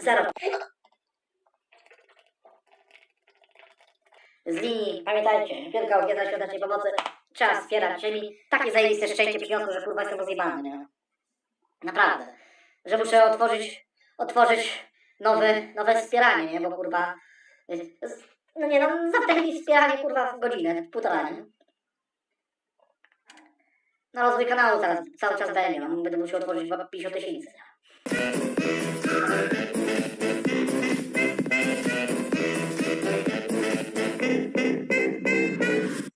Zero. Z linii, pamiętajcie, wielka ogiera świątecznej pomocy, trzeba wspierać ziemi. Takie zajebiste szczęście przyniosło, że kurwa jestem rozjebany, nie? Naprawdę. Że muszę otworzyć, otworzyć nowy, nowe wspieranie, nie? Bo kurwa, no nie no, za wtedy wspieranie kurwa w godzinę, w półtora, nie? Na rozwój kanału teraz cały czas daję, no, będę musiał otworzyć chyba 50 tysięcy.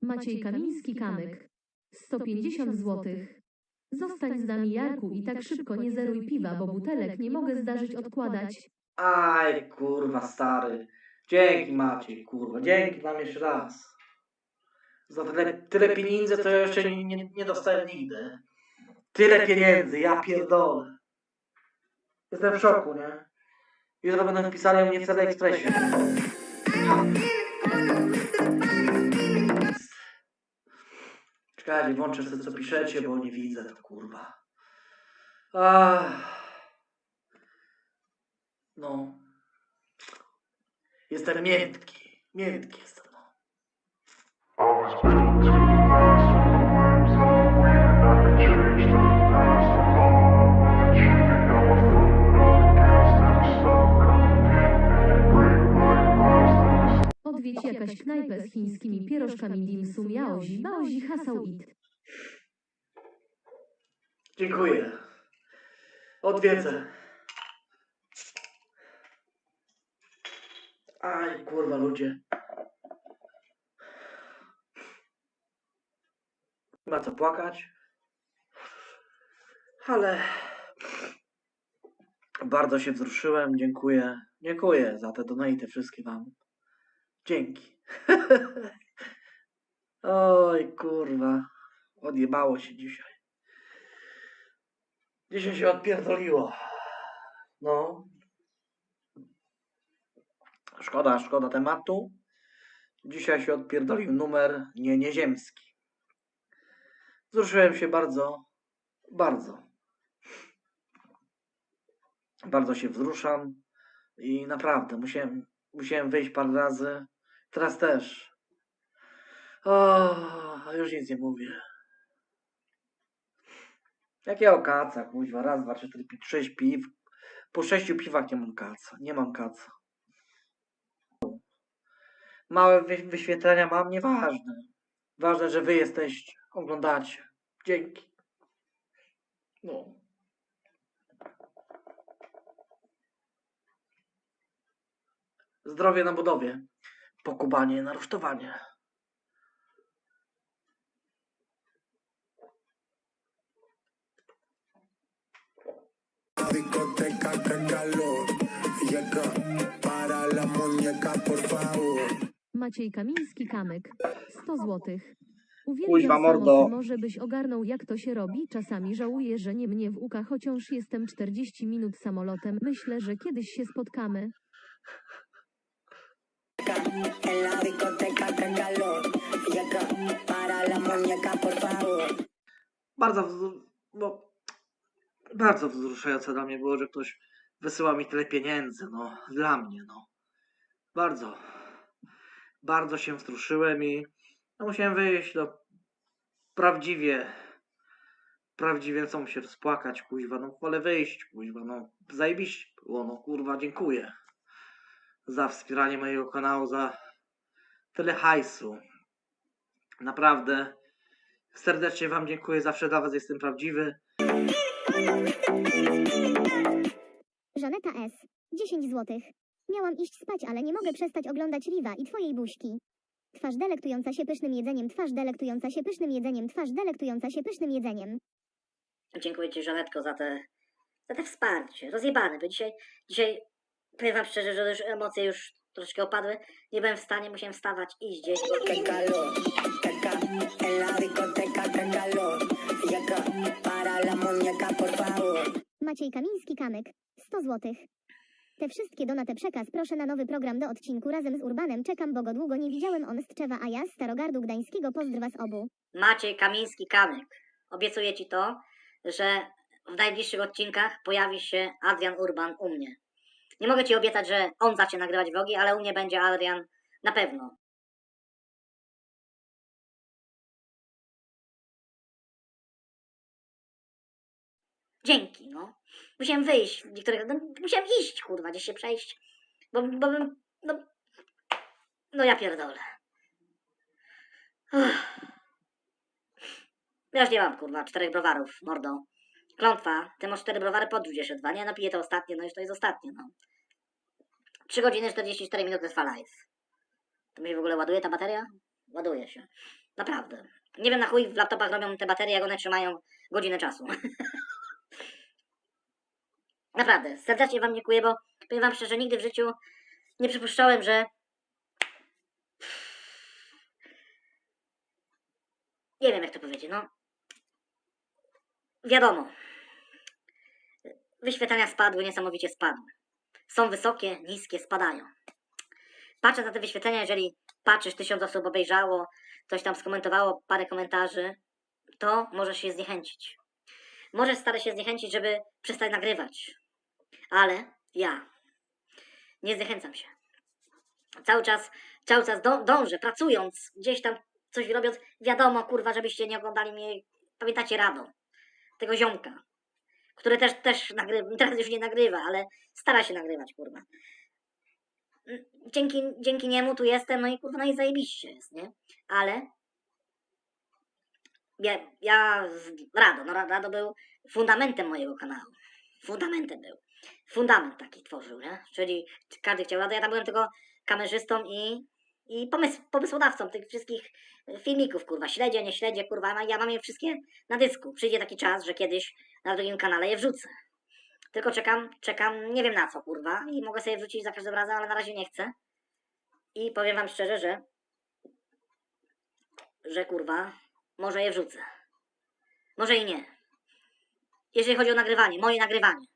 Maciej Kamiński Kamyk. 150 zł. Zostań z nami Jarku i tak szybko nie zeruj piwa, bo butelek nie mogę zdarzyć odkładać. Aj, kurwa, stary. Dzięki Maciej, kurwa, dzięki wam jeszcze raz. Za tyle, tyle pieniędzy to jeszcze nie, nie, nie dostałem nigdy. Tyle pieniędzy, ja pierdolę. Jestem w szoku, nie? Jutro będą pisali o mnie w Teleekspresie. Czekajcie, włączę sobie co piszecie, bo nie widzę to, kurwa. Ach. No. Jestem miętki. Miętki jestem, Odwiedź jakaś knajpę z chińskimi pierożkami dim sum yaozi baozi hasał it. Dziękuję. Odwiedzę. Aj, kurwa, ludzie. Nie Ma co płakać. Ale bardzo się wzruszyłem. Dziękuję. Dziękuję za te donaty wszystkie wam. Dzięki. Oj, kurwa. Odjebało się dzisiaj. Dzisiaj się odpierdoliło. No. Szkoda, szkoda tematu. Dzisiaj się odpierdolił numer nie nieziemski. Wzruszyłem się bardzo, bardzo. Bardzo się wzruszam i naprawdę musiałem, musiałem wyjść parę razy. Teraz też. O, już nic nie mówię. Jakiego kaca, kuźwa? Raz, dwa, trzy, cztery, pięć, sześć piw. Po sześciu piwach nie mam kaca. Nie mam kaca. Małe wy wyświetlenia mam, nieważne. Ważne, że wy jesteście, oglądacie. Dzięki. No. Zdrowie na budowie. Pokubanie na rusztowanie. discoteca calor. Llega para la muñeca, por favor. Maciej Kamiński Kamyk. 100 zł. Kuźwa, Uwielbiam mordo. może byś ogarnął jak to się robi. Czasami żałuję, że nie mnie w uka, chociaż jestem 40 minut samolotem. Myślę, że kiedyś się spotkamy. En la discoteca que calor. Llega para la muñeca, por favor. bardzo, wzru- bo bardzo wzruszające dla mnie było, że ktoś wysyła mi tyle pieniędzy, no, dla mnie, no. Bardzo, bardzo się wzruszyłem i no, musiałem wyjść, no, prawdziwie, prawdziwie chcą się spłakać, kuźwa, no, ale wyjść, kuźwa, no, zajebiście było, no, kurwa, dziękuję za wspieranie mojego kanału, za tyle hajsu. Naprawdę, Serdecznie Wam dziękuję, zawsze dla Was jestem prawdziwy. Żaneta S. 10 złotych. Miałam iść spać, ale nie mogę przestać oglądać Riva i twojej buźki. Twarz delektująca się pysznym jedzeniem, twarz delektująca się pysznym jedzeniem, twarz delektująca się pysznym jedzeniem. Dziękuję Ci, Żanetko, za te, za te wsparcie. Rozjebany, bo dzisiaj, dzisiaj, powiem Wam szczerze, że już emocje już troszeczkę opadły. Nie byłem w stanie, musiałem wstawać, iść gdzieś. Maciej Kamiński Kamyk. 100 złotych. Te wszystkie donate przekaz proszę na nowy program do odcinku razem z Urbanem. Czekam, bo go długo nie widziałem. On z Tczewa, a ja z Starogardu Gdańskiego. Pozdr was obu. Maciej Kamiński Kamyk. Obiecuję ci to, że w najbliższych odcinkach pojawi się Adrian Urban u mnie. Nie mogę ci obiecać, że on zacznie nagrywać vlogi, ale u mnie będzie Adrian na pewno. Dzięki, no. Musiałem wyjść niektórych. No, musiałem iść, kurwa, gdzieś się przejść. Bo, bo bym. No, no ja pierdolę. Uff. Ja już nie mam, kurwa, czterech browarów, mordo. Klątwa, ty masz cztery browary, jeszcze dwa, nie? Napiję to ostatnie, no już to jest ostatnie, no. 3 godziny 44 minuty trwa live. To mi się w ogóle ładuje ta bateria? Ładuje się. Naprawdę. Nie wiem na chuj w laptopach robią te baterie, jak one trzymają godzinę czasu. Naprawdę, serdecznie wam dziękuję, bo powiem wam szczerze, nigdy w życiu nie przypuszczałem, że nie wiem jak to powiedzieć, no wiadomo, wyświetlenia spadły, niesamowicie spadły. Są wysokie, niskie, spadają. Patrzę na te wyświetlenia, jeżeli patrzysz, tysiąc osób obejrzało, coś tam skomentowało, parę komentarzy, to możesz się zniechęcić. Możesz starać się zniechęcić, żeby przestać nagrywać. Ale ja nie zniechęcam się. Cały czas, cały czas dą- dążę, pracując, gdzieś tam coś robiąc. Wiadomo, kurwa, żebyście nie oglądali mnie, pamiętacie Rado, tego ziomka, który też, też nagrywa, teraz już nie nagrywa, ale stara się nagrywać, kurwa. Mm, Dzięki, dzięki niemu tu jestem, no i kurwa, no i zajebiście jest, nie? Ale ja, ja Rado, no Rado był fundamentem mojego kanału. Fundamentem był. Fundament taki tworzył, nie? Czyli każdy chciał ja tam byłem tylko kamerzystą i, i pomysł, pomysłodawcą tych wszystkich filmików, kurwa, śledzie, nie śledzie, kurwa, no ja mam je wszystkie na dysku. Przyjdzie taki czas, że kiedyś na drugim kanale je wrzucę. Tylko czekam, czekam, nie wiem na co, kurwa, i mogę sobie wrzucić za każdym razem, ale na razie nie chcę. I powiem wam szczerze, że że kurwa, może je wrzucę. Może i nie. Jeżeli chodzi o nagrywanie, moje nagrywanie.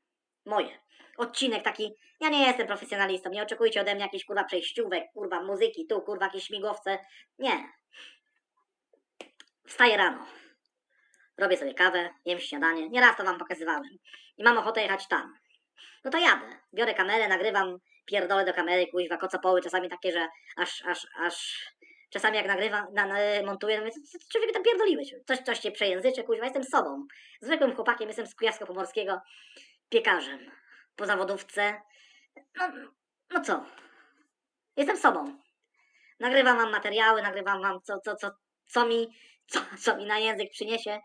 Moje. Odcinek taki, ja nie jestem profesjonalistą, nie oczekujcie ode mnie jakichś kurwa przejściówek, kurwa muzyki, tu kurwa jakieś śmigłowce. Nie. Wstaję rano. Robię sobie kawę, jem śniadanie. Nieraz to wam pokazywałem. I mam ochotę jechać tam. No to jadę. Biorę kamerę, nagrywam, pierdolę do kamery, kuźwa, kocopoły, czasami takie, że aż, aż, aż... Czasami jak nagrywam, na, na, montuję, mówię, co, co człowiek tam pierdoliłeś? Coś, coś cię przejęzyczę, kuźwa, jestem sobą. Zwykłym chłopakiem, jestem z Kujawsko-Pomorskiego, piekarzem. Po zawodówce. No, no co? Jestem sobą. Nagrywam wam materiały, nagrywam wam co, co, co, co mi, co, co mi na język przyniesie,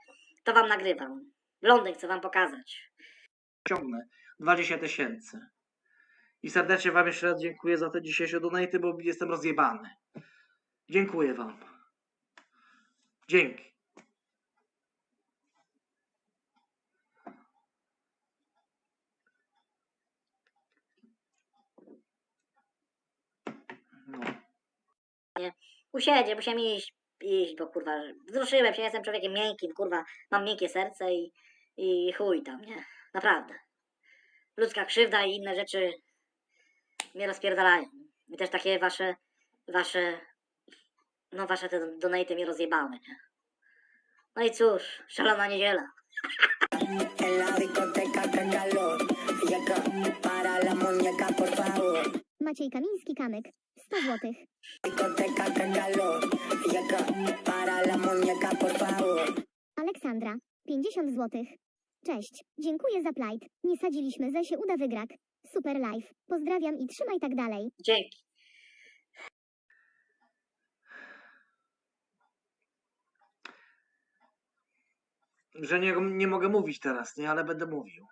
to wam nagrywam. Londyn chcę wam pokazać. Ciągnę 20 tysięcy. I serdecznie wam jeszcze raz dziękuję za te dzisiejsze donaty, bo jestem rozjebany. Dziękuję wam. Dzięki. No. Usiedzie, musiałem iść, iść, bo kurwa, wzruszyłem się, jestem człowiekiem miękkim, kurwa, mam miękkie serce i, i chuj tam, nie? Naprawdę. Ludzka krzywda i inne rzeczy mnie rozpierdalają. I też takie wasze, wasze, no wasze te donaty mnie rozjebały, nie? No i cóż, szalona niedziela. Maciej Kamiński Kamyk. 100 złotych. Discoteca que calor. Y acá, para la muñeca, por favor. Aleksandra. 50 złotych. Cześć. Dziękuję za plajt. Nie sadziliśmy, ze się uda wygrak. Super live. Pozdrawiam i trzymaj tak dalej. Dzięki. Że nie, nie mogę mówić teraz, nie, ale będę mówił.